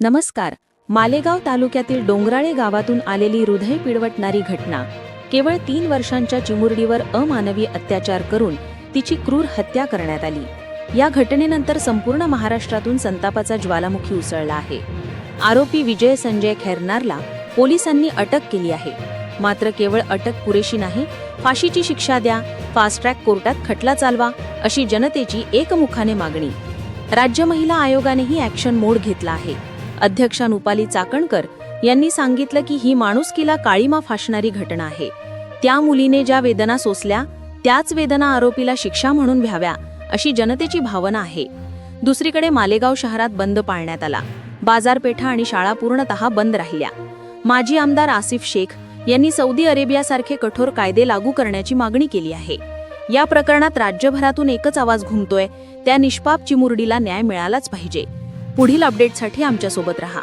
नमस्कार. मालेगाव तालुक्यातील डोंगराळे गावातून आलेली हृदय पिळवटणारी घटना. केवळ तीन वर्षांच्या चिमुरडीवर अमानवी अत्याचार करून तिची क्रूर हत्या करण्यात आली. या घटनेनंतर संपूर्ण महाराष्ट्रातून संतापाचा ज्वालामुखी उसळला आहे. आरोपी विजय संजय खैरनारला पोलिसांनी अटक केली आहे. मात्र केवळ अटक पुरेशी नाही फाशीची शिक्षा द्या फास्ट ट्रॅक कोर्टात खटला चालवा अशी जनतेची एकमुखाने मागणी. राज्य महिला आयोगानेही ॲक्शन मोड घेतला आहे. अध्यक्षा रुपाली चाकणकर यांनी सांगितलं की ही माणुसकीला काळीमा फासणारी घटना आहे. त्या मुलीने ज्या वेदना सोसल्या त्याच वेदना आरोपीला शिक्षा म्हणून व्हाव्या अशी जनतेची भावना आहे. दुसरीकडे मालेगाव शहरात बंद पाळण्यात आला. बाजारपेठा आणि शाळा पूर्णतः बंद राहिल्या. माजी आमदार आसिफ शेख यांनी सौदी अरेबियासारखे कठोर कायदे लागू करण्याची मागणी केली आहे. या प्रकरणात राज्यभरातून एकच आवाज घुमतोय त्या निष्पाप चिमुरडीला न्याय मिळालाच पाहिजे. पुढील अपडेटसाठी आमच्यासोबत रहा.